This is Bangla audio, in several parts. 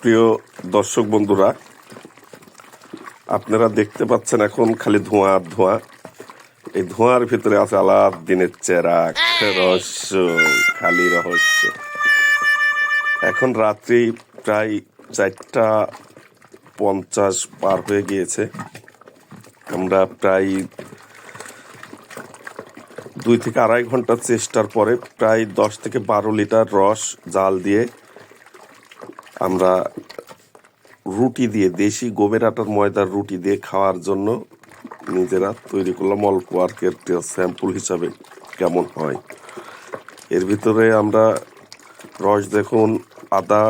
প্রিয় দর্শক বন্ধুরা আপনারা দেখতে পাচ্ছেন এখন খালি ধোঁয়া আর ধোঁয়া। এই ধোঁয়ার ভিতরে আছে আলাদ দিনের চেরাক রহস্য খালি রহস্য। এখন রাত্রি প্রায় চারটা পঞ্চাশ পার হয়ে গিয়েছে। আমরা প্রায় দুই থেকে আড়াই ঘণ্টার চেষ্টার পরে প্রায় দশ থেকে বারো লিটার রস জাল দিয়ে আমরা রুটি দিয়ে, দেশি গোবের আটার ময়দার রুটি দিয়ে খাওয়ার জন্য নিজেরা তৈরি করলাম অল্প আর স্যাম্পল হিসাবে কেমন হয়। এর ভিতরে আমরা রস দেখুন আদা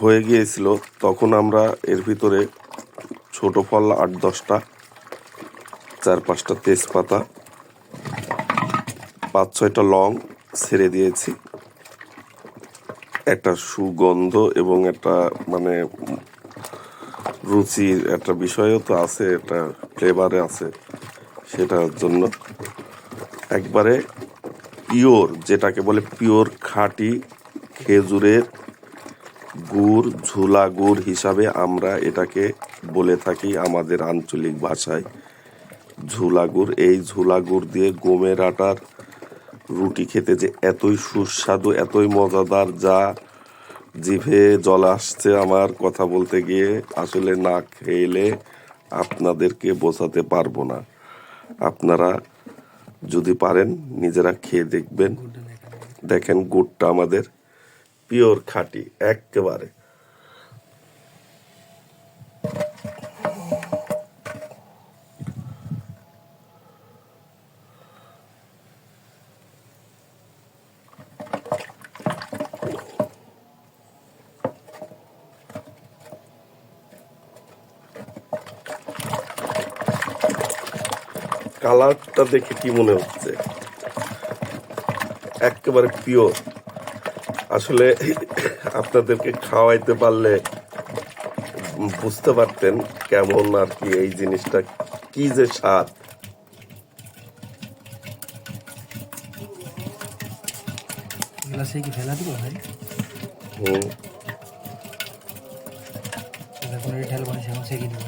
হয়ে গিয়েছিল, তখন আমরা এর ভিতরে ছোট ফল আট দশটা, চার পাঁচটা তেজপাতা, পাঁচ ছয়টা লং ছেড়ে দিয়েছি। একটা সুগন্ধ এবং একটা মানে রুচির একটা বিষয়ও তো আছে, একটা ফ্লেভারে আছে সেটার জন্য। একবারে পিওর যেটাকে বলে পিওর খাঁটি খেজুরের গুড়, ঝুলা গুড় হিসাবে আমরা এটাকে বলে থাকি আমাদের আঞ্চলিক ভাষায়। ঝুলা গুড়, এই ঝুলা গুড় দিয়ে গমের আটার রুটি খেতে যে এতই সুস্বাদু, এতই মজাদার, যা জিভে জল আসছে আমার কথা বলতে গিয়ে আসলে না খেলে আপনাদেরকে বোঝাতে পারব না। আপনারা যদি পারেন নিজেরা খেয়ে দেখবেন। দেখেন গুড়টা আমাদের পিওর খাঁটি, একেবারে। কালারটা দেখে কি মনে হচ্ছে? একেবারে পিওর আসলে আপনাদেরকে খাওয়াইতে পারলে বুঝতে পারতেন কেমন আর কি এই জিনিসটা কি যে স্বাদ। কি ফেলা দিব ভাই? হুম। এখন ঢেল বানিয়েছে এখন সেকে দিব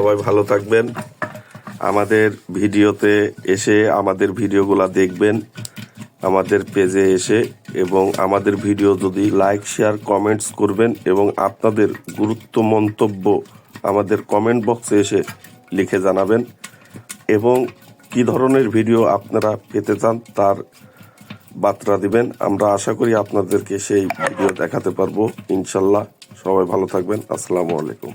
সবাই ভালো থাকবেন। আমাদের ভিডিওতে এসে আমাদের ভিডিওগুলো দেখবেন, আমাদের পেজে এসে এবং আমাদের ভিডিও যদি লাইক, শেয়ার, কমেন্টস করবেন এবং আপনাদের গুরুত্ব মন্তব্য আমাদের কমেন্ট বক্সে এসে লিখে জানাবেন এবং কি ধরনের ভিডিও আপনারা পেতে চান তার বার্তা দিবেন। আমরা আশা করি আপনাদেরকে সেই ভিডিও দেখাতে পারব। ইনশাল্লাহ সবাই ভালো থাকবেন। আসসালামু আলাইকুম।